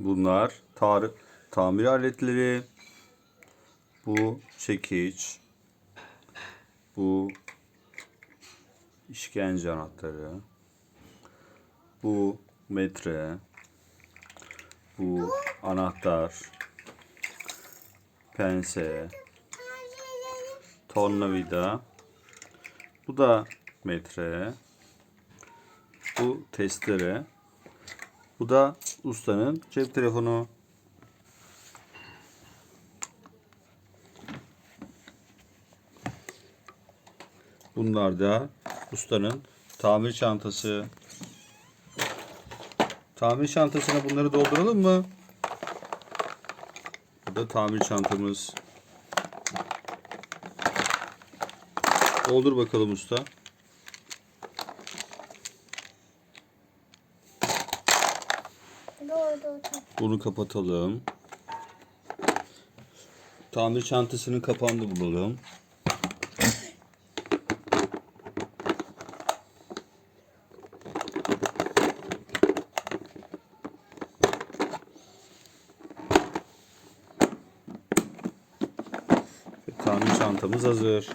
Bunlar tar tamir aletleri. Bu çekiç. Bu işkence anahtarı. Bu metre. Bu anahtar. Pense. Tornavida. Bu da metre. Bu testere. Bu da ustanın cep telefonu. Bunlar da ustanın tamir çantası. Tamir çantasına bunları dolduralım mı? Bu da tamir çantamız. Doldur bakalım usta. Bunu kapatalım. Tamir çantasının kapağını bulalım. Tamir çantamız hazır.